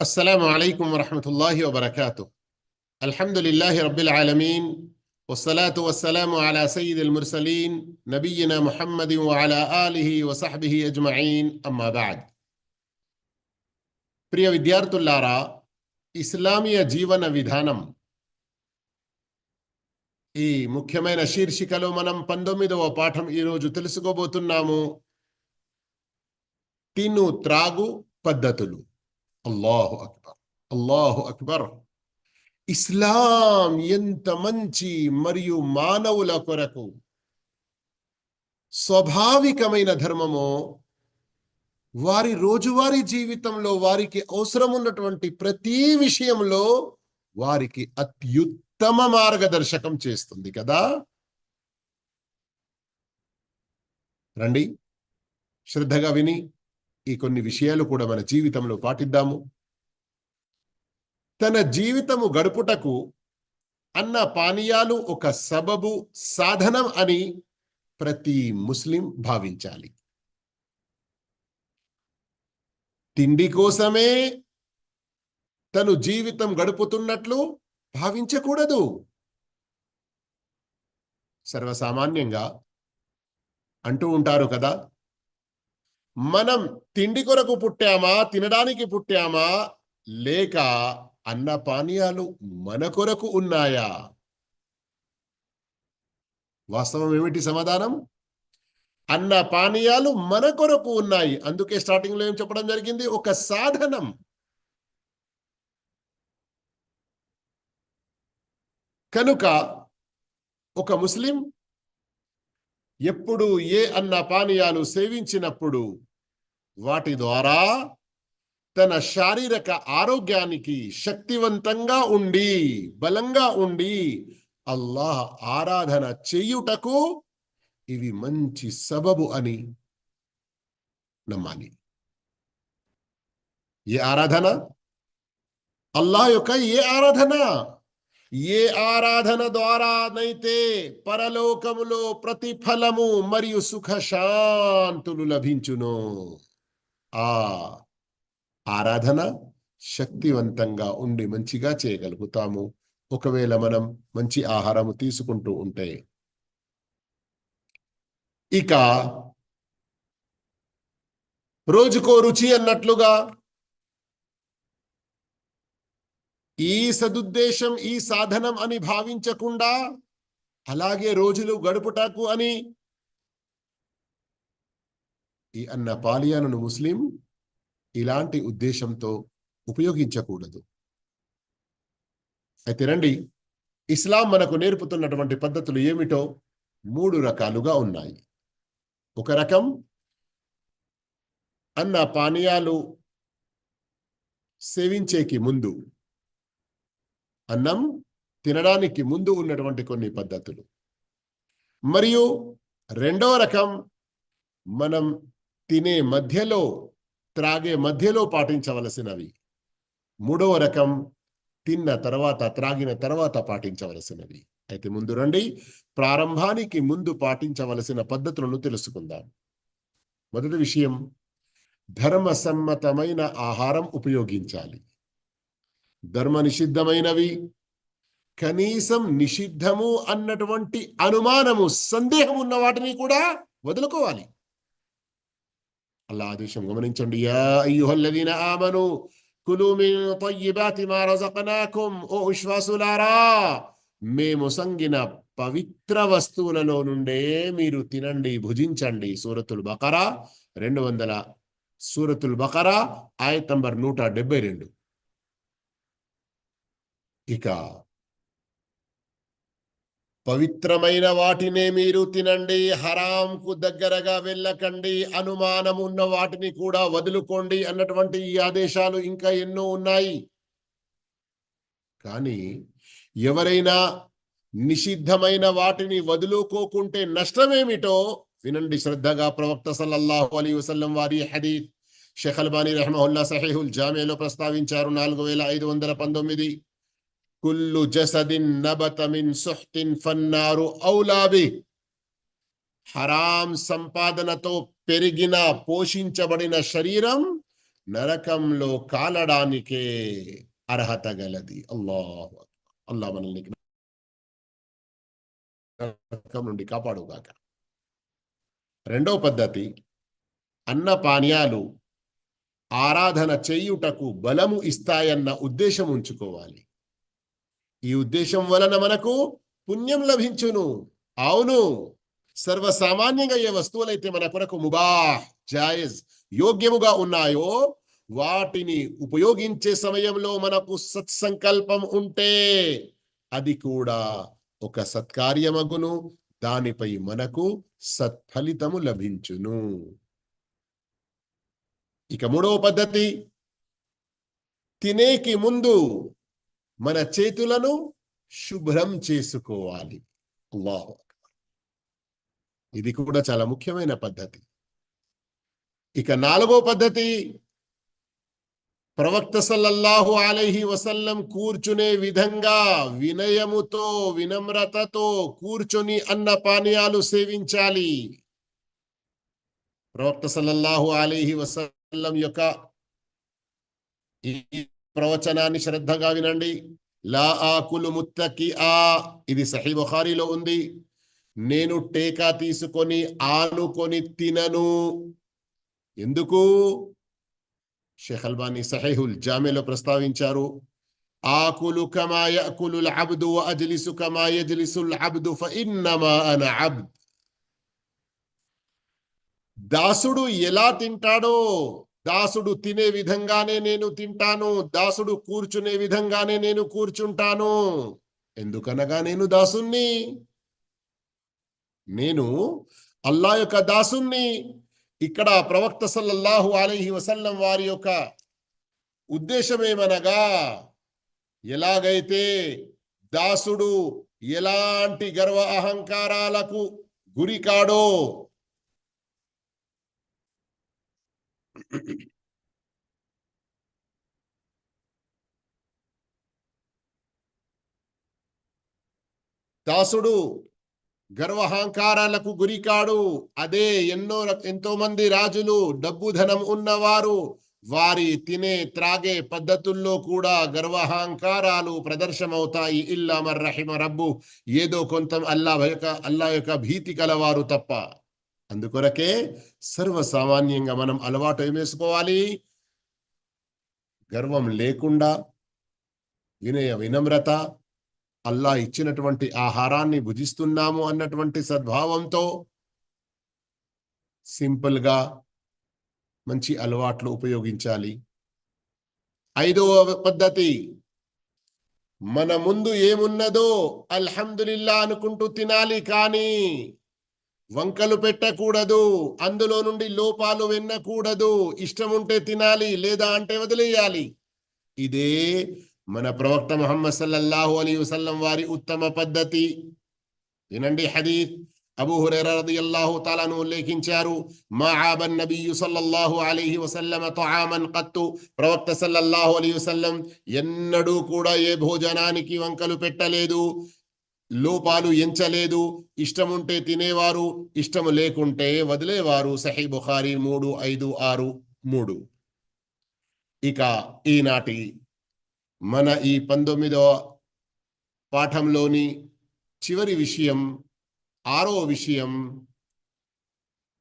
السلام عليكم ورحمة الله وبركاته الحمد لله رب العالمين والصلاة والسلام على سيد المرسلين نبينا محمد وعلى آله وصحبه أجمعين أما بعد ప్రియ విద్యార్థులారా ఇస్లామీయ జీవన విధానం ఈ ముఖ్యమైన శీర్షికలో మనం పంతొమ్మిదవ పాఠం ఈరోజు తెలుసుకోబోతున్నాము తిను త్రాగు పద్ధతులు అల్లాహు అక్బర్ అల్లాహు అక్బర్ ఇస్లాం ఎంత మంచి మరియు మానవుల కొరకు స్వాభావికమైన ధర్మమో వారి రోజువారీ జీవితంలో వారికి అవసరం ఉన్నటువంటి ప్రతి విషయంలో వారికి అత్యుత్తమ మార్గదర్శకం చేస్తుంది కదా. రండి. శ్రద్ధగా విని ఈ కొన్ని విషయాలు కూడా మన జీవితంలో పాటిద్దాము. తన జీవితము గడుపుటకు అన్న పానీయాలు ఒక సబబు సాధనం అని ప్రతి ముస్లిం భావించాలి. తిండి కోసమే తను జీవితం గడుపుతున్నట్లు భావించకూడదు. సర్వసామాన్యంగా అంటూ ఉంటారు కదా మనం తిండి కొరకు పుట్టామా? తినడానికి పుట్టామా? లేక అన్న పానీయాలు మన కొరకు ఉన్నాయా? వాస్తవం ఏమిటి సమాధానం? అన్న పానీయాలు మన కొరకు ఉన్నాయి. అందుకే స్టార్టింగ్లో ఏం చెప్పడం జరిగింది? ఒక సాధనం. కనుక ఒక ముస్లిం ఎప్పుడు ఏ అన్న పానీయాలు సేవించినప్పుడు వాటి ద్వారా తన శారీరక ఆరోగ్యానికి శక్తివంతంగా ఉండి బలంగా ఉండి అల్లాహ్ ఆరాధన చేయుటకు ఇవి మంచి సబబు అని నమ్మాలి. ఏ ఆరాధన? అల్లాహ్ యొక్క ఏ ఆరాధన? ఏ ఆరాధన ద్వారానైతే పరలోకములో ప్రతిఫలము మరియు సుఖ శాంతులు లభించును? ఆ ఆరాధన శక్తివంతంగా ఉండి మంచిగా చేయగలుగుతాము. ఒకవేళ మనం మంచి ఆహారము తీసుకుంటూ ఉంటే. ఇక రోజుకో రుచి అన్నట్లుగా ఈ సదుద్దేశం ఈ సాధనం అని భావించకుండా అలాగే రోజులు గడుపుటకు అని ఈ అన్న పాలియాలను ముస్లిం ఇలాంటి ఉద్దేశంతో ఉపయోగించకూడదు. అయితే రండి ఇస్లాం మనకు నేర్పుతున్నటువంటి పద్ధతులు ఏమిటో మూడు రకాలుగా ఉన్నాయి. ఒక రకం అన్న పానీయాలు సేవించేకి ముందు అన్నం తినడానికి ముందు ఉన్నటువంటి కొన్ని పద్ధతులు. మరియు రెండవ రకం మనం తినే మధ్యలో త్రాగే మధ్యలో పాటించవలసినవి. మూడవ రకం తిన్న తర్వాత త్రాగిన తర్వాత పాటించవలసినవి. అయితే ముందు రండి. ప్రారంభానికి ముందు పాటించవలసిన పద్ధతులను తెలుసుకుందాం. మొదటి విషయం ధర్మసమ్మతమైన ఆహారం ఉపయోగించాలి. ధర్మ నిషిద్ధమైనవి కనీసం నిషిద్ధము అన్నటువంటి అనుమానము సందేహం ఉన్న వాటిని కూడా వదులుకోవాలి. అల్లా ఆదేశం గమనించండి. యా అయ్యుహల్లదీన ఆమను కులు మిన్ తయ్యిబాతి మా రజకనాకుం ఓ విశ్వాసులారా మేము సంగిన పవిత్ర వస్తువులలో నుండే మీరు తినండి భుజించండి. సూరతుల్ బకరా రెండు వందల సూరతుల్ బకరా ఆయత్ నంబర్ నూట డెబ్బై రెండు. ఇక. పవిత్రమైన వాటినే మీరు తినండి హరాంకు దగ్గరగా వెళ్ళకండి అనుమానం ఉన్న వాటిని కూడా వదులుకోండి అన్నటువంటి ఈ ఆదేశాలు ఇంకా ఎన్నో ఉన్నాయి. కానీ ఎవరైనా నిషిద్ధమైన వాటిని వదులుకోకుంటే నష్టమేమిటో వినండి శ్రద్ధగా ప్రవక్త సల్లల్లాహు అలీ వసల్లం వారి హదీత్ షేఖ్ రెహమహుల్లా రహమహుల్లా సహీహుల్ జామేలో ప్రస్తావించారు నాలుగు వేల ఐదు వందల పంతొమ్మిది. కుల్లు జసదిన్ నబతమిన్ సుహ్తిన్ ఫన్నారు ఔలాబి హరాం సంపాదనతో పెరిగిన పోషించబడిన శరీరం నరకంలో కాలడానికే అర్హత గలది. అల్లాహ్ అల్లా మనల్ని నరకం నుండి కాపాడుగాక. రెండవ పద్ధతి అన్న పానీయాలు ఆరాధన చేయుటకు బలము ఇస్తాయన్న ఉద్దేశం ఉంచుకోవాలి. ఈ ఉద్దేశం వలన మనకు పుణ్యం లభించును. అవును. సర్వసామాన్యంగా ఏ వస్తువులైతే మన కొరకు ముబాహ్ జాయజ్ యోగ్యముగా ఉన్నాయో వాటిని ఉపయోగించే సమయంలో మనకు సత్సంకల్పం ఉంటే అది కూడా ఒక సత్కార్యమగును. దానిపై మనకు సత్ఫలితము లభించును. ఇక మూడవ పద్ధతి. తినేకి ముందు మన చేతులను శుభ్రం చేసుకోవాలి. అల్లాహు ఇది కూడా చాలా ముఖ్యమైన పద్ధతి. ఇక నాలుగో పద్ధతి ప్రవక్త సల్లల్లాహు అలైహి వసల్లం కూర్చునే విధంగా వినయముతో వినమ్రతతో కూర్చొని అన్న పానీయాలు సేవించాలి. ప్రవక్త సల్లల్లాహు అలైహి వసల్లం యొక్క ప్రవచనాన్ని శ్రద్ధగా వినండి. లా ఆకులు ముత్తకి ఆ ఇది సహీ బుఖారీలో ఉంది. నేను టేకా తీసుకొని ఆనుకొని తినను. ఎందుకు? షెహల్బాని అల్బానీ జామేలో ప్రస్తావించారు. ఆకులు కమాయ కులు అబ్దు అజలిసు కమాయ జలిసుల్ అబ్దు. దాసుడు ఎలా తింటాడో? దాసుడు తినే విధంగానే నేను తింటాను దాసుడు కూర్చునే విధంగానే నేను కూర్చుంటాను. ఎందుకనగా నేను దాసుణ్ణి? నేను అల్లా యొక్క దాసుణ్ణి. ఇక్కడ ప్రవక్త సల్లల్లాహు అలైహి వసల్లం వారి యొక్క ఉద్దేశమేమనగా ఎలాగైతే దాసుడు ఎలాంటి గర్వ అహంకారాలకు గురికాడో కాడో దాసుడు గర్వహంకారాలకు గురికాడు. అదే ఎన్నో ఎంతో మంది రాజులు డబ్బు ధనం ఉన్నవారు. వారి తినే త్రాగే పద్ధతుల్లో కూడా గర్వహంకారాలు ప్రదర్శమవుతాయి. ఇల్లా మర్ రహిమ రబ్బు. ఏదో కొంత అల్లా యొక్క అల్లా యొక్క భీతి కలవారు తప్ప. అందుకొరకే సర్వసామాన్యంగా మనం అలవాటు ఏమేసుకోవాలి వేసుకోవాలి గర్వం లేకుండా వినయ వినమ్రత అల్లా ఇచ్చినటువంటి ఆహారాన్ని భుజిస్తున్నాము అన్నటువంటి సద్భావంతో సింపుల్గా మంచి అలవాట్లు ఉపయోగించాలి. ఐదవ పద్ధతి మన ముందు ఏమున్నదో అల్హమ్దులిల్లా అనుకుంటూ తినాలి కానీ వంకలు పెట్టకూడదు అందులో నుండి లోపాలు వెన్నకూడదు. ఇష్టం ఉంటే తినాలి లేదా అంటే వదిలేయాలి. ఇదే మన ప్రవక్త ముహమ్మద్ సల్లల్లాహు అలీ వసల్లం వారి ఉత్తమ పద్ధతి. వినండి హదీత్ అబూ హురైరా రదియల్లాహు తాలాను ఉల్లేఖించారు. మా ఆబన్ నబియు సల్లల్లాహు అలీహి వసల్లం తొహామన్ కత్తు ప్రవక్త సల్లల్లాహు అలీ వసల్లం ఎన్నడూ కూడా ఏ భోజనానికి వంకలు పెట్టలేదు. లోపాలు ఎంచలేదు. ఇష్టం ఉంటే తినేవారు ఇష్టము లేకుంటే వదిలేవారు. సహీ బుఖారి మూడు ఐదు ఆరు మూడు. ఇక ఈనాటి మన ఈ పంతొమ్మిదవ పాఠంలోని చివరి విషయం ఆరో విషయం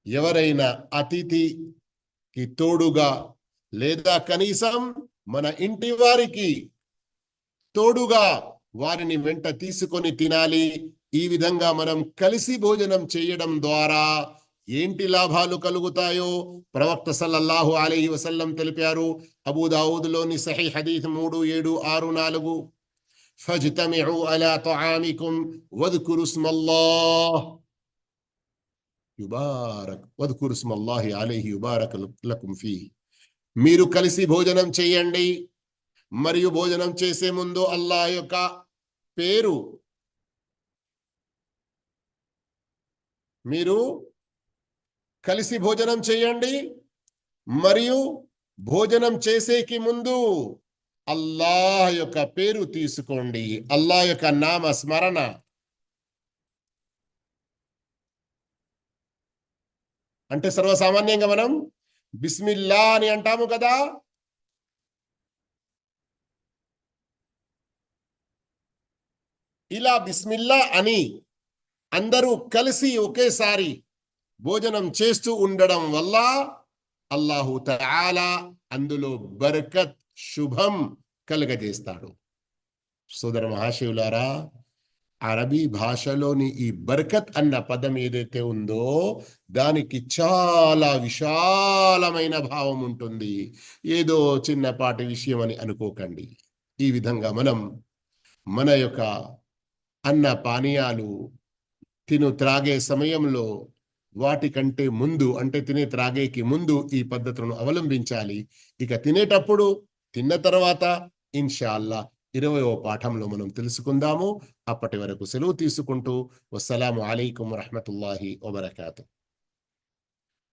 ఎవరైనా అతిథికి తోడుగా లేదా కనీసం మన ఇంటి వారికి తోడుగా వారిని వెంట తీసుకొని తినాలి ఈ విధంగా మనం కలిసి భోజనం చేయడం ద్వారా ఏంటి లాభాలు కలుగుతాయో ప్రవక్త సల్లల్లాహు అలైహి వసల్లం తెలిపారు అబూదావుద్లోని సహీ హదీత్ మూడు ఏడు ఆరు నాలుగు فاجتمعوا على طعامكم واذكروا اسم الله يبارك واذكروا اسم الله عليه يبارك لكم فيه మీరు కలిసి భోజనం చేయండి మరియు భోజనం చేసే ముందు అల్లా యొక్క పేరు. మీరు కలిసి భోజనం చేయండి మరియు భోజనం చేసేకి ముందు అల్లాహ్ యొక్క పేరు తీసుకోండి. అల్లాహ్ యొక్క నామ స్మరణ. అంటే సర్వసామాన్యంగా మనం బిస్మిల్లా అని అంటాము కదా. ఇలా బిస్మిల్లా అని అందరూ కలిసి ఒకేసారి భోజనం చేస్తూ ఉండడం వల్ల అల్లాహు తాలా అందులో బర్కత్ శుభం కలుగజేస్తాడు. సోదర మహాశివులారా అరబీ భాషలోని ఈ బర్కత్ అన్న పదం ఏదైతే ఉందో దానికి చాలా విశాలమైన భావం ఉంటుంది. ఏదో చిన్నపాటి విషయం అని అనుకోకండి. ఈ విధంగా మనం మన యొక్క అన్న పానీయాలు తిను త్రాగే సమయంలో వాటికంటే ముందు అంటే తినే త్రాగేకి ముందు ఈ పద్ధతులను అవలంబించాలి. ఇక తినేటప్పుడు తిన్న తర్వాత ఇన్షాల్లా ఇరవయో పాఠంలో మనం తెలుసుకుందాము. అప్పటి వరకు సెలవు తీసుకుంటూ వస్సలాము అలైకుం వరహమతుల్లాహి వబర్కాతూ.